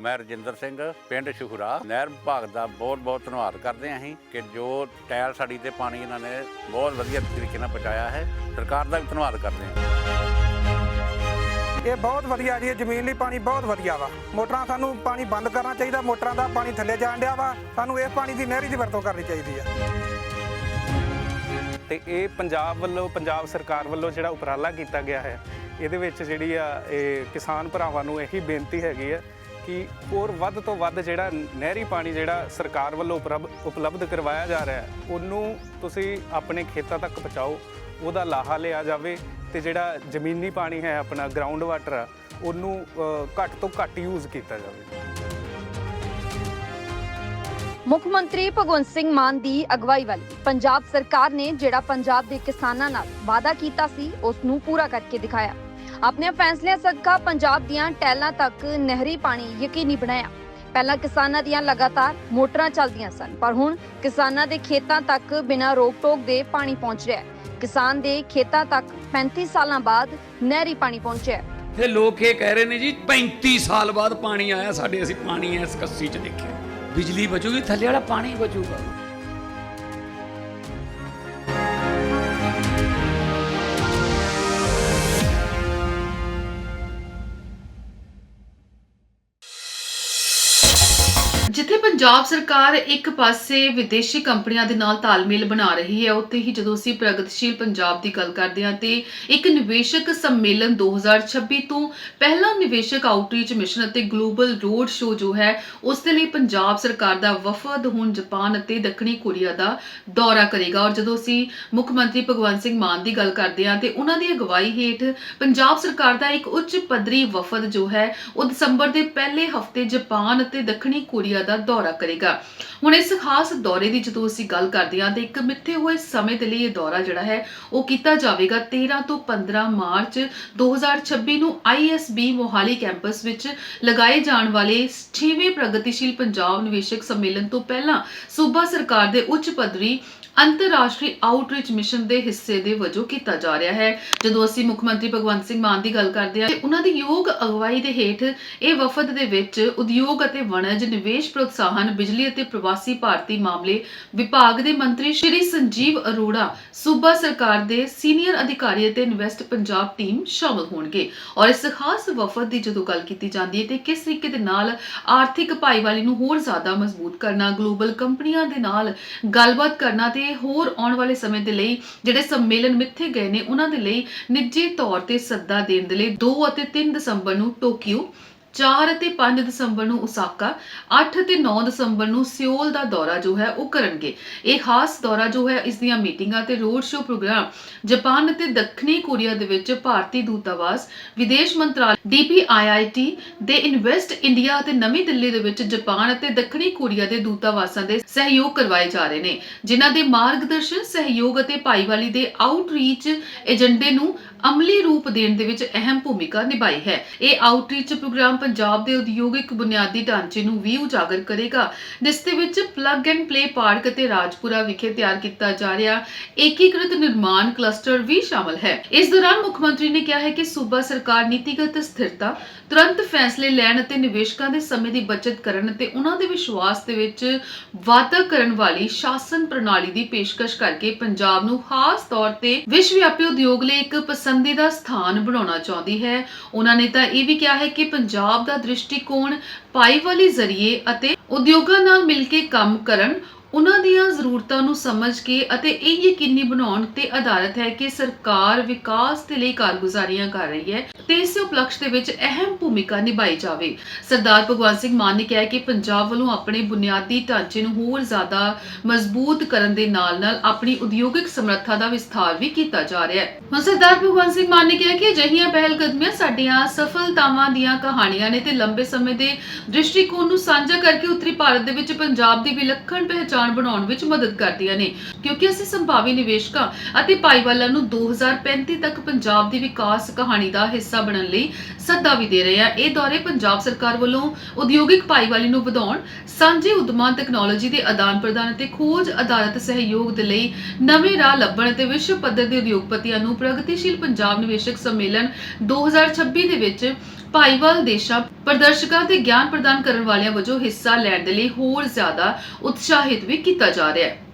ਮੈਂ ਰਜਿੰਦਰ ਸਿੰਘ ਪਿੰਡ ਸ਼ੁਹਰਾ ਨਹਿਰ ਵਿਭਾਗ ਦਾ ਬਹੁਤ ਬਹੁਤ ਧੰਨਵਾਦ ਕਰਦੇ ਹਾਂ ਅਸੀਂ ਕਿ ਜੋ ਟਾਇਲ ਸਾਡੀ ਤੇ ਪਾਣੀ ਇਹਨਾਂ ਨੇ ਬਹੁਤ ਵਧੀਆ ਤਰੀਕੇ ਨਾਲ ਪਹੁੰਚਾਇਆ ਹੈ। ਸਰਕਾਰ ਦਾ ਵੀ ਧੰਨਵਾਦ ਕਰਦੇ ਹਾਂ ਇਹ ਬਹੁਤ ਵਧੀਆ ਜੀ ਇਹ ਜ਼ਮੀਨ ਲਈ ਪਾਣੀ ਬਹੁਤ ਵਧੀਆ ਵਾ। ਮੋਟਰਾਂ ਸਾਨੂੰ ਪਾਣੀ ਬੰਦ ਕਰਨਾ ਚਾਹੀਦਾ ਮੋਟਰਾਂ ਦਾ ਪਾਣੀ ਥੱਲੇ ਜਾਣ ਡਿਆ ਵਾ। ਸਾਨੂੰ ਇਸ ਪਾਣੀ ਦੀ ਨਹਿਰੀ ਦੀ ਵਰਤੋਂ ਕਰਨੀ ਚਾਹੀਦੀ ਆ। ਤੇ ਇਹ ਪੰਜਾਬ ਵੱਲੋਂ ਪੰਜਾਬ ਸਰਕਾਰ ਵੱਲੋਂ ਜਿਹੜਾ ਉਪਰਾਲਾ ਕੀਤਾ ਗਿਆ ਹੈ ਇਹਦੇ ਵਿੱਚ ਜਿਹੜੀ ਆ ਇਹ ਕਿਸਾਨ ਭਰਾਵਾਂ ਨੂੰ ਇਹੀ ਬੇਨਤੀ ਹੈਗੀ ਆ ਕਿ ਹੋਰ ਵੱਧ ਤੋਂ ਵੱਧ ਜਿਹੜਾ ਨਹਿਰੀ ਪਾਣੀ ਜਿਹੜਾ ਸਰਕਾਰ ਵੱਲੋਂ ਉਪਲਬਧ ਕਰਵਾਇਆ ਜਾ ਰਿਹਾ ਹੈ, ਉਹਨੂੰ ਤੁਸੀਂ ਆਪਣੇ ਖੇਤਾਂ ਤੱਕ ਪਹੁੰਚਾਓ, ਉਹਦਾ ਲਾਹਾ ਲਿਆ ਜਾਵੇ ਤੇ ਜਿਹੜਾ ਜ਼ਮੀਨੀ ਪਾਣੀ ਹੈ ਆਪਣਾ ਗਰਾਊਂਡ ਵਾਟਰ ਉਹਨੂੰ ਘੱਟ ਤੋਂ ਘੱਟ ਯੂਜ਼ ਕੀਤਾ ਜਾਵੇ। ਮੁੱਖ ਮੰਤਰੀ ਭਗਵੰਤ ਸਿੰਘ ਮਾਨ ਦੀ ਅਗਵਾਈ ਵਾਲੀ ਪੰਜਾਬ ਸਰਕਾਰ ਨੇ ਜਿਹੜਾ ਪੰਜਾਬ ਦੇ ਕਿਸਾਨਾਂ ਨਾਲ ਵਾਅਦਾ ਕੀਤਾ ਸੀ, ਉਸ ਨੂੰ ਪੂਰਾ ਕਰਕੇ ਦਿਖਾਇਆ। ਆਪਣੇ ਫੈਸਲਿਆਂ ਸਦਕਾ ਪੰਜਾਬ ਦੀਆਂ ਟੈਲਾਂ ਤੱਕ ਨਹਿਰੀ ਪਾਣੀ ਯਕੀਨੀ ਬਣਾਇਆ। ਪਹਿਲਾਂ ਕਿਸਾਨਾਂ ਦੀਆਂ ਲਗਾਤਾਰ ਮੋਟਰਾਂ ਚੱਲਦੀਆਂ ਸਨ, ਪਰ ਹੁਣ ਕਿਸਾਨਾਂ ਦੇ ਖੇਤਾਂ ਤੱਕ ਬਿਨਾਂ ਰੋਕ-ਟੋਕ ਦੇ ਪਾਣੀ ਪਹੁੰਚ ਰਿਹਾ ਹੈ। ਕਿਸਾਨ ਦੇ ਖੇਤਾਂ ਤੱਕ 35 ਸਾਲਾਂ ਬਾਅਦ ਨਹਿਰੀ ਪਾਣੀ ਪਹੁੰਚਿਆ ਹੈ। ਤੇ ਲੋਕ ਇਹ ਕਹਿ ਰਹੇ ਨੇ ਜੀ 35 ਸਾਲ ਬਾਅਦ ਪਾਣੀ ਆਇਆ, ਸਾਡੇ ਅਸੀਂ ਪਾਣੀ ਇਸ ਕੱਸੀ 'ਚ ਦੇਖਿਆ। ਬਿਜਲੀ ਬਚੂਗੀ, ਥੱਲੇ ਵਾਲਾ ਪਾਣੀ ਬਚੂਗਾ। ਪੰਜਾਬ ਸਰਕਾਰ ਇੱਕ ਪਾਸੇ ਵਿਦੇਸ਼ੀ ਕੰਪਨੀਆਂ ਦੇ ਨਾਲ ਤਾਲਮੇਲ ਬਣਾ ਰਹੀ ਹੈ, ਉੱਥੇ ਹੀ ਜਦੋਂ ਅਸੀਂ ਪ੍ਰਗਤੀਸ਼ੀਲ ਪੰਜਾਬ ਦੀ ਗੱਲ ਕਰਦੇ ਹਾਂ ਤੇ ਇੱਕ ਨਿਵੇਸ਼ਕ ਸੰਮੇਲਨ 2026 ਤੋਂ ਪਹਿਲਾ ਨਿਵੇਸ਼ਕ ਆਊਟਰੀਚ ਮਿਸ਼ਨ ਅਤੇ ਗਲੋਬਲ ਰੋਡ ਸ਼ੋ ਜੋ ਹੈ, ਉਸ ਦੇ ਲਈ ਪੰਜਾਬ ਸਰਕਾਰ ਦਾ ਵਫਦ ਹੁਣ ਜਾਪਾਨ ਅਤੇ ਦੱਖਣੀ ਕੋਰੀਆ ਦਾ ਦੌਰਾ ਕਰੇਗਾ। ਔਰ ਜਦੋਂ ਅਸੀਂ ਮੁੱਖ ਮੰਤਰੀ ਭਗਵੰਤ ਸਿੰਘ ਮਾਨ ਦੀ ਗੱਲ ਕਰਦੇ ਹਾਂ ਤੇ ਉਹਨਾਂ ਦੀ ਅਗਵਾਈ ਹੇਠ ਪੰਜਾਬ ਸਰਕਾਰ ਦਾ ਇੱਕ ਉੱਚ ਪੱਧਰੀ ਵਫਦ ਜੋ ਹੈ, ਉਹ ਦਸੰਬਰ ਦੇ ਪਹਿਲੇ ਹਫ਼ਤੇ ਜਾਪਾਨ ਅਤੇ ਦੱਖਣੀ ਕੋਰੀਆ ਦਾ ਦੌਰਾ ਕਰੇਗਾ। ਹੁਣ ਇਸ ਖਾਸ ਦੌਰੇ ਦੀ ਜਦੋਂ ਅਸੀਂ ਗੱਲ ਕਰਦੇ ਹਾਂ, ਤੇ ਇੱਕ ਮਿੱਥੇ ਹੋਏ ਸਮੇਂ ਦੇ ਲਈ ਇਹ ਦੌਰਾ ਜਿਹੜਾ ਹੈ, ਉਹ ਕੀਤਾ ਜਾਵੇਗਾ 13 ਤੋਂ 15 ਮਾਰਚ 2026 ਨੂੰ ISB ਮੋਹਾਲੀ ਕੈਂਪਸ ਵਿੱਚ ਲਗਾਏ ਜਾਣ ਵਾਲੇ 6ਵੇਂ ਪ੍ਰਗਤੀਸ਼ੀਲ ਪੰਜਾਬ ਨਿਵੇਸ਼ਕ ਸੰਮੇਲਨ ਤੋਂ ਪਹਿਲਾਂ ਸੂਬਾ ਸਰਕਾਰ ਦੇ ਉੱਚ ਪੱਧਰੀ ਅੰਤਰਰਾਸ਼ਟਰੀ ਆਊਟਰੀਚ ਮਿਸ਼ਨ ਦੇ ਹਿੱਸੇ ਦੇ ਵਜੋਂ ਕੀਤਾ ਜਾ ਰਿਹਾ ਹੈ। ਜਦੋਂ ਅਸੀਂ ਮੁੱਖ ਮੰਤਰੀ ਭਗਵੰਤ ਸਿੰਘ ਮਾਨ ਦੀ ਗੱਲ ਕਰਦੇ ਹਾਂ, ਤੇ ਉਹਨਾਂ ਦੀ ਯੋਗ ਅਗਵਾਈ ਦੇ ਹੇਠ ਇਹ ਵਫਦ ਦੇ ਵਿੱਚ ਉਦਯੋਗ ਅਤੇ ਵਣਜ, ਨਿਵੇਸ਼ ਪ੍ਰੋਤਸਾਹਨ, ਬਿਜਲੀ ਅਤੇ ਪ੍ਰਵਾਸੀ ਭਾਰਤੀ ਮਾਮਲੇ ਵਿਭਾਗ ਦੇ ਮੰਤਰੀ ਸ਼੍ਰੀ ਸੰਜੀਵ ਅਰੋੜਾ, ਸੂਬਾ ਸਰਕਾਰ ਦੇ ਸੀਨੀਅਰ ਅਧਿਕਾਰੀ ਅਤੇ ਇਨਵੈਸਟ ਪੰਜਾਬ ਟੀਮ ਸ਼ਾਮਲ ਹੋਣਗੇ। ਔਰ ਇਸ ਖਾਸ ਵਫਦ ਦੀ ਜਦੋਂ ਗੱਲ ਕੀਤੀ ਜਾਂਦੀ ਹੈ, ਤੇ ਕਿਸ ਤਰੀਕੇ ਦੇ ਨਾਲ ਆਰਥਿਕ ਭਾਈਵਾਲੀ ਨੂੰ ਹੋਰ ਜ਼ਿਆਦਾ ਮਜ਼ਬੂਤ ਕਰਨਾ ਗਲੋਬਲ ਕੰਪਨੀਆਂ ਦੇ ਨਾਲ ਗੱਲਬਾਤ ਕਰਨਾ ਤੇ ਹੋਰ ਆਉਣ ਵਾਲੇ ਸਮੇਂ ਦੇ ਲਈ ਜਿਹੜੇ ਸੰਮੇਲਨ ਮਿੱਥੇ ਗਏ ਨੇ, ਉਹਨਾਂ ਦੇ ਲਈ ਨਿੱਜੀ ਤੌਰ ਤੇ ਸੱਦਾ ਦੇਣ ਦੇ ਲਈ 2 ਅਤੇ 3 ਦਸੰਬਰ ਨੂੰ ਟੋਕੀਓ 4 ਅਤੇ 5 ਦਸੰਬਰ ਨੂੰ ਉਸਾਕਾ 8 ਅਤੇ 9 ਦਸੰਬਰ ਨੂੰ ਸਿਓਲ ਦਾ ਦੌਰਾ ਜੋ ਹੈ ਉਹ ਕਰਨਗੇ। ਇਹ ਖਾਸ ਦੌਰਾ ਜੋ ਹੈ, ਇਸ ਦੀਆਂ ਮੀਟਿੰਗਾਂ ਤੇ ਰੋਡ ਸ਼ੋਅ ਪ੍ਰੋਗਰਾਮ ਜਾਪਾਨ ਅਤੇ ਦੱਖਣੀ ਕੋਰੀਆ ਦੇ ਵਿੱਚ ਭਾਰਤੀ ਦੂਤਾਵਾਸ, ਵਿਦੇਸ਼ ਮੰਤਰਾਲੇ DPIIT ਦੇ ਇਨਵੈਸਟ ਇੰਡੀਆ ਅਤੇ ਨਵੀਂ ਦਿੱਲੀ ਦੇ ਵਿੱਚ ਜਾਪਾਨ ਅਤੇ ਦੱਖਣੀ ਕੋਰੀਆ ਦੇ ਦੂਤਾਵਾਸਾਂ ਦੇ ਸਹਿਯੋਗ ਕਰਵਾਏ ਜਾ ਰਹੇ ਨੇ, ਜਿਨ੍ਹਾਂ ਦੇ ਮਾਰਗਦਰਸ਼ਨ, ਸਹਿਯੋਗ ਅਤੇ ਭਾਈਵਾਲੀ ਦੇ ਆਊਟਰੀਚ ਏਜੰਡੇ ਨੂੰ ਅਮਲੀ ਰੂਪ ਦੇਣ ਦੇ ਵਿੱਚ ਅਹਿਮ ਭੂਮਿਕਾ ਨਿਭਾਈ ਹੈ। ਇਹ ਆਊਟਰੀਚ ਪ੍ਰੋਗਰਾਮ ਪੰਜਾਬ ਦੇ ਉਦਯੋਗਿਕ ਬੁਨਿਆਦੀ ਢਾਂਚੇ ਨੂੰ ਵੀ ਉਜਾਗਰ ਕਰੇਗਾ। ਜਿਸ ਦੇ ਵਿੱਚ ਪਲੱਗ ਐਂਡ ਪਲੇ ਪਾਰਕ ਅਤੇ ਰਾਜਪੁਰਾ ਵਿਖੇ ਤਿਆਰ ਕੀਤਾ ਜਾ ਰਿਹਾ ਏਕੀਕ੍ਰਿਤ ਨਿਰਮਾਣ ਕਲਸਟਰ ਵੀ ਸ਼ਾਮਲ ਹੈ। ਇਸ ਦੌਰਾਨ ਮੁੱਖ ਮੰਤਰੀ ਨੇ ਕਿਹਾ ਹੈ ਕਿ ਸੂਬਾ ਸਰਕਾਰ ਨੀਤੀਗਤ ਸਥਿਰਤਾ, ਤੁਰੰਤ ਫੈਸਲੇ ਲੈਣ ਅਤੇ ਨਿਵੇਸ਼ਕਾਂ ਦੇ ਸਮੇਂ ਦੀ ਬਚਤ ਕਰਨ ਅਤੇ ਉਹਨਾਂ ਦੇ ਵਿਸ਼ਵਾਸ ਦੇ ਵਿੱਚ ਵਾਧਾ ਕਰਨ ਵਾਲੀ ਸ਼ਾਸਨ ਪ੍ਰਣਾਲੀ ਦੀ ਪੇਸ਼ਕਸ਼ ਕਰਕੇ ਪੰਜਾਬ ਨੂੰ ਖਾਸ ਤੌਰ ਤੇ ਵਿਸ਼ਵ ਵਿਆਪੀ ਉਦਯੋਗ ਲਈ ਇੱਕ ਪਸੰਦੀਦਾ ਸਥਾਨ ਬਣਾਉਣਾ ਚਾਹੁੰਦੀ ਹੈ। ਉਹਨਾਂ ਨੇ ਤਾਂ ਇਹ ਵੀ ਕਿਹਾ ਹੈ ਕਿ ਪੰਜਾਬ ਦਾ ਦ੍ਰਿਸ਼ਟੀਕੋਣ ਪਾਈਵਾਲੀ ਜ਼ਰੀਏ ਅਤੇ ਉਦਯੋਗਾਂ ਨਾਲ ਮਿਲ ਕੇ ਕੰਮ ਕਰਨ ਉਹਨਾਂ ਦੀਆਂ ਜ਼ਰੂਰਤਾਂ ਨੂੰ ਸਮਝ ਕੇ ਅਤੇ ਇਹ ਯਕੀਨੀ ਬਣਾਉਣ ਤੇ ਆਧਾਰਿਤ ਹੈ ਕਿ ਸਰਕਾਰ ਵਿਕਾਸ ਦੇ ਲਈ ਕਾਰਗੁਜ਼ਾਰੀਆਂ ਕਰ ਰਹੀ ਹੈ ਤੇ ਇਸ ਉਪਲਕਸ਼ ਦੇ ਵਿੱਚ ਅਹਿਮ ਭੂਮਿਕਾ ਨਿਭਾਈ ਜਾਵੇ। ਸਰਦਾਰ ਭਗਵੰਤ ਸਿੰਘ ਮਾਨ ਨੇ ਕਿਹਾ ਕਿ ਪੰਜਾਬ ਵੱਲੋਂ ਆਪਣੇ ਬੁਨਿਆਦੀ ਢਾਂਚੇ ਨੂੰ ਹੋਰ ਜ਼ਿਆਦਾ ਮਜ਼ਬੂਤ ਕਰਨ ਦੇ ਨਾਲ-ਨਾਲ ਆਪਣੀ ਉਦਯੋਗਿਕ ਸਮਰੱਥਾ ਦਾ ਵਿਸਥਾਰ ਵੀ ਕੀਤਾ ਜਾ ਰਿਹਾ ਹੈ। ਹੁਣ ਸਰਦਾਰ ਭਗਵੰਤ ਸਿੰਘ ਮਾਨ ਨੇ ਕਿਹਾ ਕਿ ਅਜਿਹੀਆਂ ਪਹਿਲਕਦਮੀਆਂ ਸਾਡੀਆਂ ਸਫਲਤਾਵਾਂ ਦੀਆਂ ਕਹਾਣੀਆਂ ਨੇ ਤੇ ਲੰਬੇ ਸਮੇਂ ਦੇ ਦ੍ਰਿਸ਼ਟੀਕੋਣ ਨੂੰ ਸਾਂਝਾ ਕਰਕੇ ਉੱਤਰੀ ਭਾਰਤ ਦੇ ਵਿੱਚ ਪੰਜਾਬ ਦੀ ਵਿਲੱਖਣ ਪਹਿਚਾਣ ਬਣਾਉਣ ਵਿੱਚ ਮਦਦ ਕਰਦੀਆਂ ਨੇ, ਕਿਉਂਕਿ ਅਸੀਂ ਸੰਭਾਵੀ ਨਿਵੇਸ਼ਕਾਂ ਅਤੇ ਭਾਈਵਾਲਾਂ ਨੂੰ 2035 ਤੱਕ ਪੰਜਾਬ ਦੀ ਵਿਕਾਸ ਕਹਾਣੀ ਦਾ ਹਿੱਸਾ ਬਣਨ ਲਈ ਸੱਦਾ ਵੀ ਦੇ ਰਹੇ ਆ ਇਹ ਦੌਰੇ ਪੰਜਾਬ ਸਰਕਾਰ ਵੱਲੋਂ ਉਦਯੋਗਿਕ ਭਾਈਵਾਲੀ ਨੂੰ ਵਧਾਉਣ, ਸਾਂਝੇ ਉਦਮਾਂ ਤਕਨਾਲੋਜੀ ਦੇ ਆਦਾਨ ਪ੍ਰਦਾਨ ਅਤੇ ਖੋਜ ਆਧਾਰਿਤ ਸਹਿਯੋਗ ਦੇ ਲਈ ਨਵੇਂ ਰਾਹ ਲੱਭਣ ਅਤੇ ਵਿਸ਼ਵ ਪੱਧਰ ਦੇ ਉਦਯੋਗਪਤੀਆਂ ਨੂੰ ਪ੍ਰਗਤੀਸ਼ੀਲ ਪੰਜਾਬ ਨਿਵੇਸ਼ਕ ਸੰਮੇਲਨ 2026 ਦੇ ਵਿੱਚ ਭਾਈਵਾਲ ਦੇਸ਼ਾਂ ਪ੍ਰਦਰਸ਼ਕਾਂ ਤੇ ਗਿਆਨ ਪ੍ਰਦਾਨ ਕਰਨ ਵਾਲਿਆਂ ਵਜੋਂ ਹਿੱਸਾ ਲੈਣ ਦੇ ਲਈ ਹੋਰ ਜ਼ਿਆਦਾ ਉਤਸ਼ਾਹਿਤ ਵੀ ਕੀਤਾ ਜਾ ਰਿਹਾ ਹੈ।